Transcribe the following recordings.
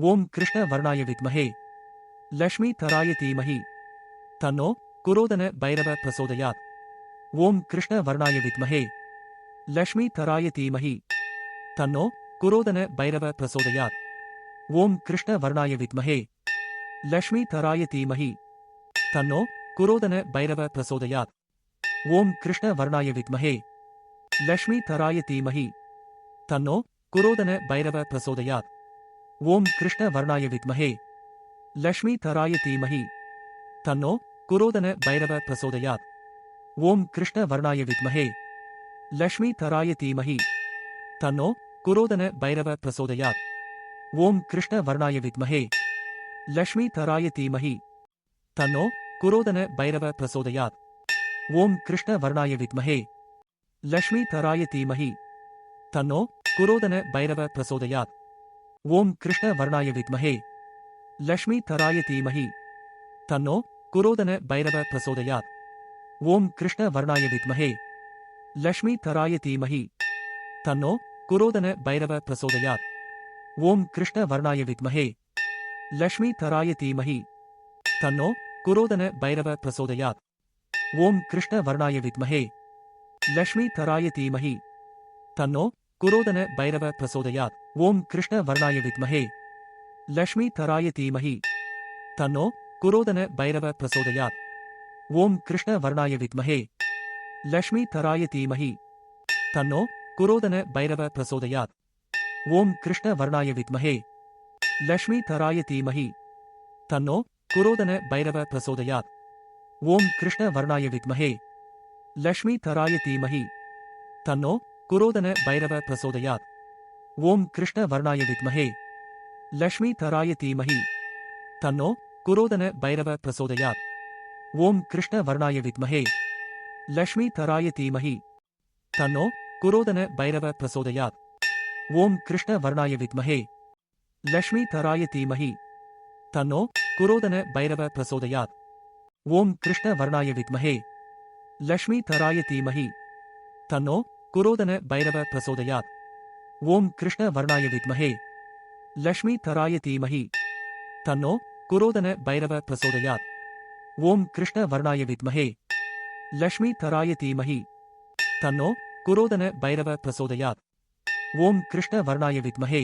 ओम कृष्णवर्णाय विद्महे। लक्ष्मीधराय धीमहि। तन्नो कुरोदन भैरव प्रचोदयात्। ओम कृष्णवर्णाय विद्महे। लक्ष्मीधराय धीमहि। तन्नो कुरोदन भैरव प्रचोदयात्। ओम कृष्णवर्णाय विद्महे। लक्ष्मीधराय धीमहि। तन्नो कुरोदन भैरव प्रचोदयात्। ओम कृष्णवर्णाय विद्महे। लक्ष्मीधराय धीमहि। तन्नो कुरोदन भैरव प्रसोदयात् ओम कृष्ण वर्णाय विद्महे। लक्ष्मी तराय धीमहि। तन्नो कुरोदन भैरव प्रचोदयात्। ओम कृष्ण वर्णाय विद्महे। लक्ष्मी तराय धीमहि। तन्नो कुरोदन भैरव प्रचोदयात्। ओम कृष्ण वर्णाय विद्महे। लक्ष्मी तराय धीमहि। तन्नो कुरोदन भैरव प्रचोदयात्। ओम कृष्ण वर्णाय विद्महे। लक्ष्मी तराय धीमहि। तन्नो कुरोदन भैरव प्रसोदयात ओम कृष्ण वर्णाय विद्महे। लक्ष्मी थराय धीमहि। तन्नो कुरोदन भैरव प्रसोदयात्। ओम कृष्ण वर्णाय विद्महे। लक्ष्मी थराय धीमहि। तन्नो कुरोदन भैरव प्रसोदयात्। ओम कृष्ण वर्णाय विद्महे। लक्ष्मी थराय धीमहि। तन्नो कुरोदन भैरव प्रचोदयात् ओम कृष्ण वर्णाय विद्महे। लक्ष्मी थराय धीमहि। तन्नो कुरोदन भैरव प्रचोदयात् ओं कृष्णवर्णाय विद्महे लक्ष्मीधराय धीमहि तन्नो कुरोदन भैरव प्रचोदयात् ओं कृष्णवर्णाय विद्महे लक्ष्मीधराय धीमहि तन्नो कुरोदन भैरव प्रचोदयात् ओं कृष्णवर्णाय विद्महे लक्ष्मीधराय धीमहि तन्नो कुरोदन भैरव प्रचोदयात् ओं कृष्णवर्णाय विद्महे लक्ष्मीधराय धीमहि तन्नो வித்மஹே லக்ஷ்மி தராய தீமஹி தன்னோ குரோதன பைரவ பிரசோதயாத் ஓம் கிருஷ்ண வர்ணாய வித்மஹே லக்ஷ்மி தராய தீமஹி தன்னோ குரோதன பைரவ பிரசோதயாத் ஓம் கிருஷ்ண வர்ணாய வித்மஹே லக்ஷ்மி தராய தீமஹி தன்னோ குரோதன பைரவ பிரசோதயாத் ஓம் கிருஷ்ண வர்ணாய வித்மஹே லக்ஷ்மி தராய தீமஹி தன்னோ குரோதன பைரவ பிரசோதயாத் ஓம் கிருஷ்ண வர்ணாய வித்மஹே லக்ஷ்மி தராய தீமஹி தன்னோ குரோதன பைரவ பிரசோதயாத் ஓம் கிருஷ்ண வர்ணாய வித்மஹே லக்ஷ்மி தராய தீமஹி தன்னோ குரோதன பைரவ பிரசோதயாத் ஓம் கிருஷ்ண வர்ணாய வித்மஹே லக்ஷ்மி தராய தீமஹி தன்னோ குரோதன பைரவ பிரசோதயாத் ஓம் கிருஷ்ண வர்ணாய வித்மஹே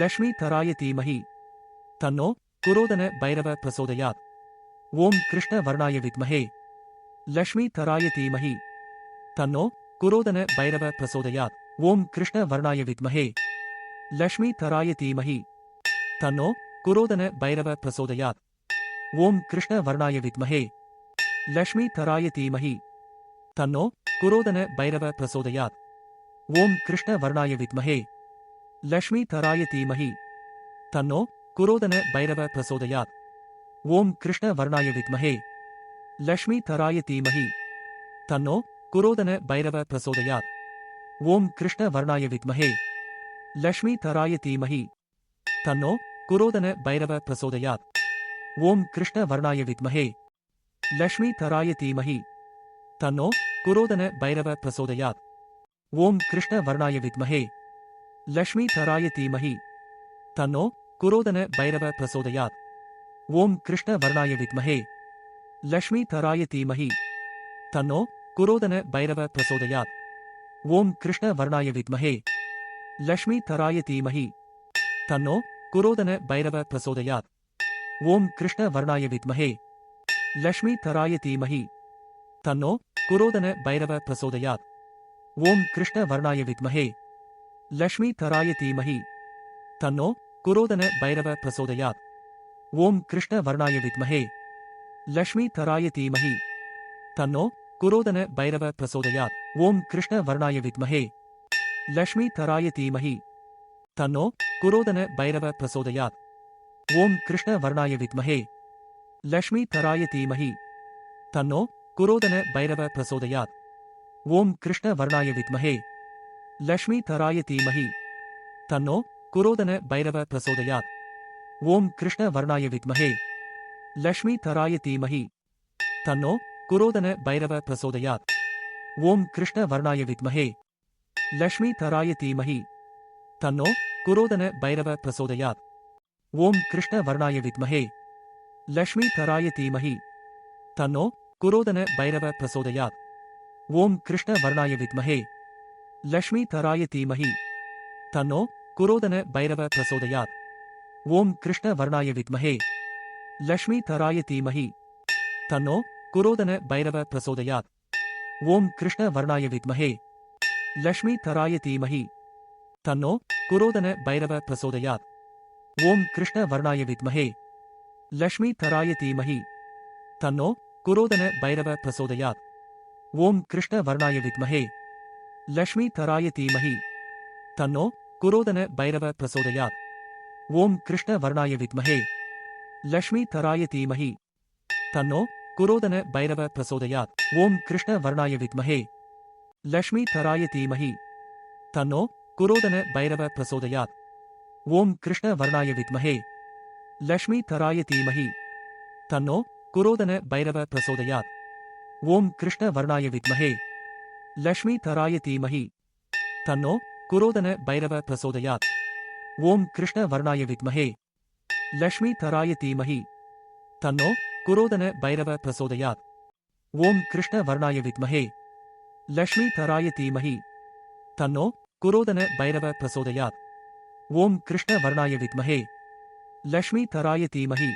லக்ஷ்மி தராய தீமஹி தன்னோ குரோதன பைரவ பிரசோதயாத் ஓம் கிருஷ்ண வர்ணாய வித்மஹே லக்ஷ்மி தராய தீமஹி தன்னோ कुरोदन भैरव प्रसोदया ओम कृष्ण वर्णाय विद्महे लक्ष्मी तराय धीमहि तन्नो कुरोदन भैरव प्रसोदया ओम कृष्ण वर्णाय विद्महे लक्ष्मी तराय धीमहि तन्नो कुरोदन भैरव प्रसोदया ओम कृष्ण वर्णाय विद्महे लक्ष्मी तराय धीमहि तन्नो कुरोदन भैरव प्रसोदया ओम कृष्ण वर्णाय विद्महे लक्ष्मी तराय धीमहि तन्नो குரோதன பைரவ பிரசோதயாத் ஓம் கிருஷ்ண வர்ணாய வித்மஹே லக்ஷ்மி தராய தீமஹி தன்னோ குரோதன பைரவ பிரசோதயாத் ஓம் கிருஷ்ண வர்ணாய வித்மஹே லக்ஷ்மி தராய தீமஹி தன்னோ குரோதன பைரவ பிரசோதயாத் ஓம் கிருஷ்ண வர்ணாய வித்மஹே லக்ஷ்மி தராய தீமஹி தன்னோ குரோதன பைரவ பிரசோதயாத் ஓம் கிருஷ்ண வர்ணாய வித்மஹே லக்ஷ்மி தராய தீமஹி தன்னோ குரோதன பைரவ பிரசோதயாத் ஓம் கிருஷ்ண வர்ணாய வித்மஹே லக்ஷ்மி தராய தீமஹி தன்னோ குரோதன பைரவ பிரசோதயாத் ஓம் கிருஷ்ண வர்ணாய வித்மஹே லக்ஷ்மி தராய தீமஹி தன்னோ குரோதன பைரவ பிரசோதயாத் ஓம் கிருஷ்ண வர்ணாய வித்மஹே லக்ஷ்மி தராய தீமஹி தன்னோ குரோதன பைரவ பிரசோதயாத் ஓம் கிருஷ்ண வர்ணாய வித்மஹே லக்ஷ்மி தராய தீமஹி தன்னோ कुरोदन भैरव प्रचोदयात् ओं कृष्णवर्णाय विद्महे लक्ष्मीधराय धीमहि तन्नो कुरोदन भैरव प्रचोदयात् ओं कृष्णवर्णाय विद्महे लक्ष्मीधराय धीमहि तन्नो कुरोदन भैरव प्रचोदयात् ओं कृष्णवर्णाय विद्महे लक्ष्मीधराय धीमहि तन्नो कुरोदन भैरव प्रचोदयात् ओं कृष्णवर्णाय विद्महे लक्ष्मीधराय धीमहि तन्नो ஓம் கிருஷ்ண வர்ணாய வித்மஹே லக்ஷ்மி தராய தீமஹி தன்னோ குரோதன பைரவ பிரசோதயாத் ஓம் கிருஷ்ண வர்ணாய வித்மஹே லக்ஷ்மி தராய தீமஹி தன்னோ குரோதன பைரவ பிரசோதயாத் ஓம் கிருஷ்ண வர்ணாய வித்மஹே லக்ஷ்மி தராய தீமஹி தன்னோ குரோதன பைரவ பிரசோதயாத் ஓம் கிருஷ்ண வர்ணாய வித்மஹே லக்ஷ்மி தராய தீமஹி தன்னோ குரோதன பைரவ பிரசோதயாத் ஓம் கிருஷ்ண வர்ணாய வித்மஹே லக்ஷ்மி தராய தீமஹி தன்னோ குரோதன பைரவ பிரசோதயாத் ஓம் கிருஷ்ண வர்ணாய வித்மஹே லக்ஷ்மி தராய தீமஹி தன்னோ குரோதன பைரவ பிரசோதயாத் ஓம் கிருஷ்ண வர்ணாய வித்மஹே லக்ஷ்மி தராய தீமஹி தன்னோ குரோதன பைரவ பிரசோதயாத் ஓம் கிருஷ்ண வர்ணாய வித்மஹே லக்ஷ்மி தராய தீமஹி தன்னோ குரோதன பைரவ பிரசோதயாத் ஓம் கிருஷ்ண வர்ணாய வித்மஹே லக்ஷ்மி தராய தீமஹி தன்னோ குரோதன பைரவ பிரசோதயாத் ஓம் கிருஷ்ண வர்ணாய வித்மஹே லக்ஷ்மி தராய தீமஹி தன்னோ குரோதன பைரவ பிரசோதயாத் ஓம் கிருஷ்ண வர்ணாய வித்மஹே லக்ஷ்மி தராய தீமஹி தன்னோ குரோதன பைரவ பிரசோதயாத் ஓம் கிருஷ்ண வர்ணாய வித்மஹே லக்ஷ்மி தராய தீமஹி தன்னோ குரோதன பைரவ பிரசோதயாத் ஓம் கிருஷ்ண வர்ணாய வித்மஹே லக்ஷ்மி தராய தீமஹி தன்னோ குரோதன பைரவ பிரசோதயாத் ஓம் கிருஷ்ண வர்ணாய வித்மஹே லக்ஷ்மி தராய தீமஹி தன்னோ குரோதன பைரவ பிரசோதயாத் ஓம் கிருஷ்ண வர்ணாய வித்மஹே லக்ஷ்மி தராய தீமஹி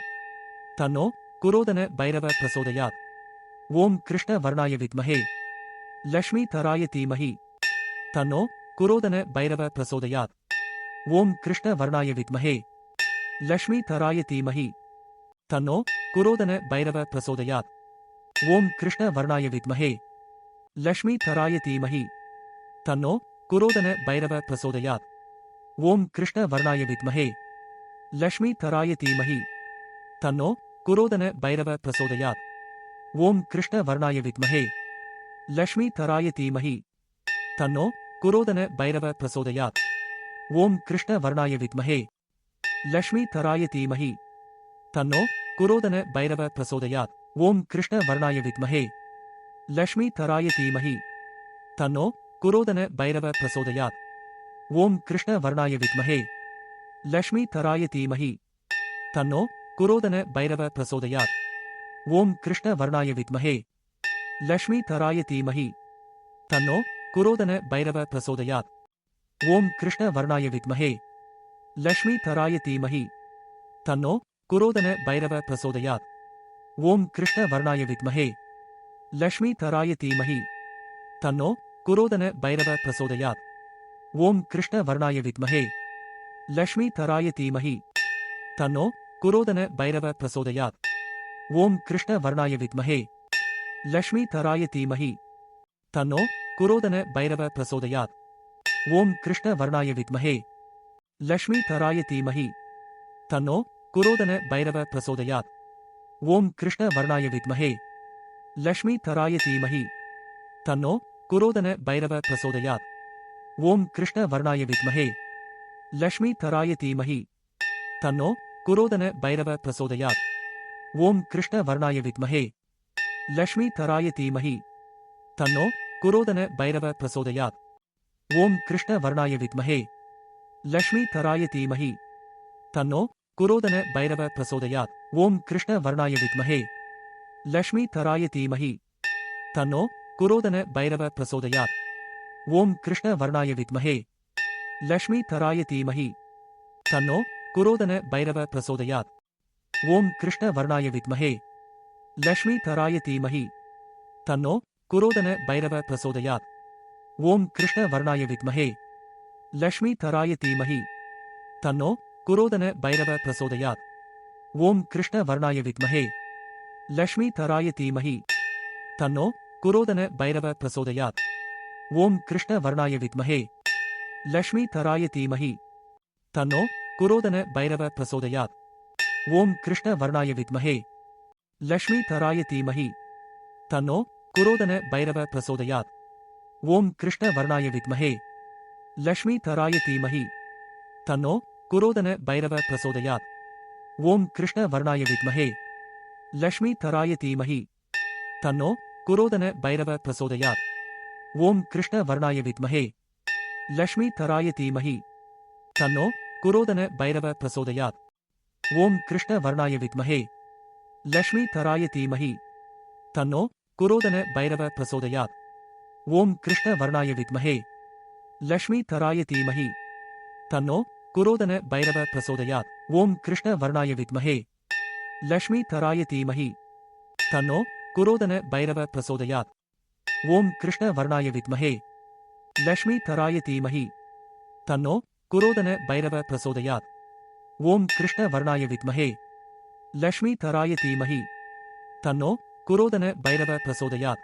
தன்னோ குரோதன பைரவ பிரசோதயாத் ஓம் கிருஷ்ண வர்ணாய வித்மஹே லக்ஷ்மி தராய தீமஹி தன்னோ குரோதன பைரவ பிரசோதயாத் ஓம் கிருஷ்ண வர்ணாய வித்மஹே லக்ஷ்மி தராய தீமஹி தன்னோ कुरोदन भैरव प्रसोदया ओम कृष्ण वर्णाय विमहे लक्ष्मी थराय धीमहि तन्नो कुरोदन भैरव प्रसोदया ओम कृष्ण वर्णाय विमहे लक्ष्मी थराय धीमहि तन्नो कुरोदन भैरव प्रसोदया ओम कृष्ण वर्णाय विमहे लक्ष्मी थराय धीमहि तन्नो कुरोदन भैरव प्रसोदया ओम कृष्ण वर्णाय विमहे लक्ष्मी थराय धीमहि तन्नो குரோதன பைரவ பிரசோதயாத் ஓம் கிருஷ்ண வர்ணாய வித்மஹே லக்ஷ்மி தராய தீமஹி தன்னோ குரோதன பைரவ பிரசோதயாத் ஓம் கிருஷ்ண வர்ணாய வித்மஹே லக்ஷ்மி தராய தீமஹி தன்னோ குரோதன பைரவ பிரசோதயாத் ஓம் கிருஷ்ண வர்ணாய வித்மஹே லக்ஷ்மி தராய தீமஹி தன்னோ குரோதன பைரவ பிரசோதயாத் ஓம் கிருஷ்ண வர்ணாய வித்மஹே லக்ஷ்மி தராய தீமஹி தன்னோ குரோதன பைரவ பிரசோதயாத் ஓம் கிருஷ்ண வர்ணாய வித்மஹே லக்ஷ்மி தராய தீமஹி தன்னோ குரோதன பைரவ பிரசோதயாத் ஓம் கிருஷ்ண வர்ணாய வித்மஹே லக்ஷ்மி தராய தீமஹி தன்னோ குரோதன பைரவ பிரசோதயாத் ஓம் கிருஷ்ண வர்ணாய வித்மஹே லக்ஷ்மி தராய தீமஹி தன்னோ குரோதன பைரவ பிரசோதயாத் ஓம் கிருஷ்ண வர்ணாய வித்மஹே லக்ஷ்மி தராய தீமஹி தன்னோ कुरोदन भैरव प्रसोदया ओम कृष्ण वर्णाय विमहे लक्ष्मी थराय धीमहि तन्नो कुरोदन भैरव प्रसोदया ओम कृष्ण वर्णाय विमहे लक्ष्मी थराय धीमहि तन्नो कुरोदन भैरव प्रसोदया ओम कृष्ण वर्णाय विमहे लक्ष्मी थराय धीमहि तन्नो कुरोदन भैरव प्रसोदया ओम कृष्ण वर्णाय विमहे लक्ष्मी थराय धीमहि तन्नो कुरोदन भैरव प्रचोदयात् ओं कृष्णवर्णाय विद्महे लक्ष्मीधराय धीमहि तन्नो कुरोदन भैरव प्रचोदयात् ओं कृष्णवर्णाय विद्महे लक्ष्मीधराय धीमहि तन्नो कुरोदन भैरव प्रचोदयात् ओं कृष्णवर्णाय विद्महे लक्ष्मीधराय धीमहि तन्नो कुरोदन भैरव प्रचोदयात् ओं कृष्णवर्णाय विद्महे लक्ष्मीधराय धीमहि तन्नो ஓம் கிருஷ்ண வர்ணாய வித்மஹே லக்ஷ்மி தராய தீமஹி தன்னோ குரோதன பைரவ பிரசோதயாத் ஓம் கிருஷ்ண வர்ணாய வித்மஹே லக்ஷ்மி தராய தீமஹி தன்னோ குரோதன பைரவ பிரசோதயாத் ஓம் கிருஷ்ண வர்ணாய வித்மஹே லக்ஷ்மி தராய தீமஹி தன்னோ குரோதன பைரவ பிரசோதயாத் ஓம் கிருஷ்ண வர்ணாய வித்மஹே லக்ஷ்மி தராய தீமஹி தன்னோ குரோதன பைரவ பிரசோதயாத் ஓம் கிருஷ்ண வர்ணாய வித்மஹே லக்ஷ்மி தராய தீமஹி தன்னோ குரோதன பைரவ பிரசோதயாத் ஓம் கிருஷ்ண வர்ணாய வித்மஹே லக்ஷ்மி தராய தீமஹி தன்னோ குரோதன பைரவ பிரசோதயாத் ஓம் கிருஷ்ண வர்ணாய வித்மஹே லக்ஷ்மி தராய தீமஹி தன்னோ குரோதன பைரவ பிரசோதயாத் ஓம் கிருஷ்ண வர்ணாய வித்மஹே லக்ஷ்மி தராய தீமஹி தன்னோ குரோதன பைரவ பிரசோதயாத் ஓம் கிருஷ்ண வர்ணாய வித்மஹே லக்ஷ்மி தராய தீமஹி தன்னோ कुरोदन भैरव प्रसोदया ओं कृष्णवर्णाय लक्ष्मी लक्ष्मीधराय धीमह तनो कुरोदन भैरव प्रसोदया ओं कृष्णवर्णाय लक्ष्मी लक्ष्मीधराय धीमह तनो कुरोदन भैरव प्रसोदया ओं कृष्णवर्णाय लक्ष्मी लक्ष्मीधराय धीमह तनो कुरोदन भैरव प्रसोदया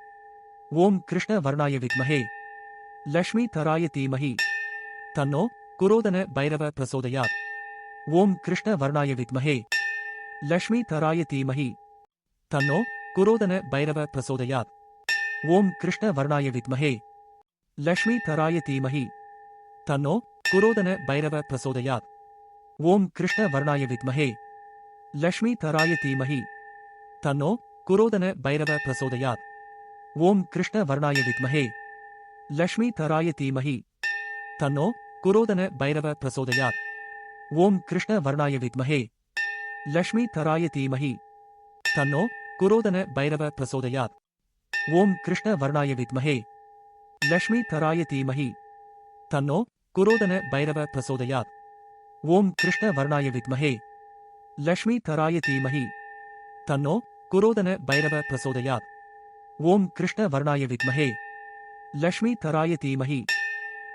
ओं कृष्णवर्णाय लक्ष्मी लक्ष्मीधराय धीमह तनो ஓம் கிருஷ்ண வர்ணாய வித்மஹே லக்ஷ்மி தராய தீமஹி தன்னோ குரோதன பைரவ பிரசோதயாத் ஓம் கிருஷ்ண வர்ணாய வித்மஹே லக்ஷ்மி தராய தீமஹி தன்னோ குரோதன பைரவ பிரசோதயாத் ஓம் கிருஷ்ண வர்ணாய வித்மஹே லக்ஷ்மி தராய தீமஹி தன்னோ குரோதன பைரவ பிரசோதயாத் ஓம் கிருஷ்ண வர்ணாய வித்மஹே லக்ஷ்மி தராய தீமஹி தன்னோ குரோதன பைரவ பிரசோதயாத் ஓம் கிருஷ்ண வர்ணாய வித்மஹே லக்ஷ்மி தராய தீமஹி தன்னோ குரோதன பைரவ பிரசோதயாத் ஓம் கிருஷ்ண வர்ணாய வித்மஹே லக்ஷ்மி தராய தீமஹி தன்னோ குரோதன பைரவ பிரசோதயாத் ஓம் கிருஷ்ண வர்ணாய வித்மஹே லக்ஷ்மி தராய தீமஹி தன்னோ குரோதன பைரவ பிரசோதயாத் ஓம் கிருஷ்ண வர்ணாய வித்மஹே லக்ஷ்மி தராய தீமஹி தன்னோ குரோதன பைரவ பிரசோதயாத் ஓம் கிருஷ்ண வர்ணாய வித்மஹே லக்ஷ்மி தராய தீமஹி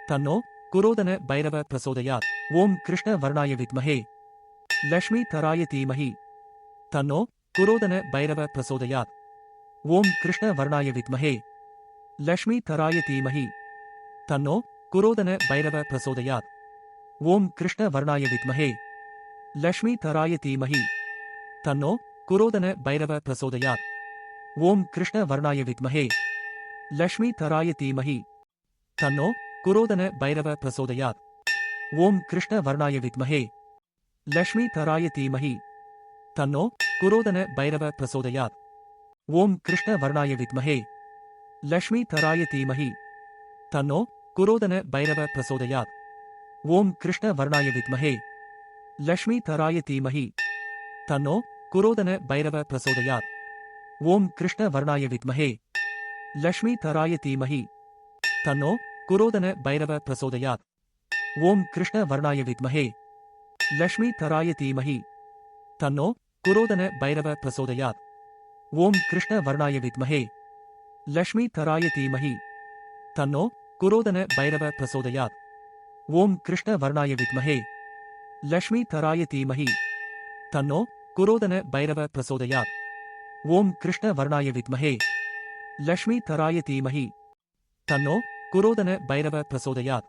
தன்னோ குரோதன பைரவ பிரசோதயாத் ஓம் கிருஷ்ண வர்ணாய வித்மஹே லக்ஷ்மி தராய தீமஹி தன்னோ குரோதன பைரவ பிரசோதயாத் ஓம் கிருஷ்ண வர்ணாய வித்மஹே லக்ஷ்மி தராய தீமஹி தன்னோ குரோதன பைரவ பிரசோதயாத் ஓம் கிருஷ்ண வர்ணாய வித்மஹே லக்ஷ்மி தராய தீமஹி தன்னோ குரோதன பைரவ பிரசோதயாத் ஓம் கிருஷ்ண வர்ணாய வித்மஹே லக்ஷ்மி தராய தீமஹி தன்னோ कुरोदन भैरव प्रसोदया ओम कृष्ण वर्णाय विद्महे लक्ष्मी तराय धीमहि तन्नो कुरोदन भैरव प्रसोदया ओम कृष्ण वर्णाय विद्महे लक्ष्मी तराय धीमहि तन्नो कुरोदन भैरव प्रसोदया ओम कृष्ण वर्णाय विद्महे लक्ष्मी तराय धीमहि तन्नो कुरोदन भैरव प्रसोदया ओम कृष्ण वर्णाय विद्महे लक्ष्मी तराय धीमहि तन्नो குரோதன பைரவ பிரசோதயாத் ஓம் கிருஷ்ண வர்ணாய வித்மஹே லக்ஷ்மி தராய தீமஹி தன்னோ குரோதன பைரவ பிரசோதயாத் ஓம் கிருஷ்ண வர்ணாய வித்மஹே லக்ஷ்மி தராய தீமஹி தன்னோ குரோதன பைரவ பிரசோதயாத் ஓம் கிருஷ்ண வர்ணாய வித்மஹே லக்ஷ்மி தராய தீமஹி தன்னோ குரோதன பைரவ பிரசோதயாத் ஓம் கிருஷ்ண வர்ணாய வித்மஹே லக்ஷ்மி தராய தீமஹி தன்னோ குரோதன பைரவ பிரசோதயாத் ஓம் கிருஷ்ண வர்ணாய வித்மஹே லக்ஷ்மி தராய தீமஹி தன்னோ குரோதன பைரவ பிரசோதயாத்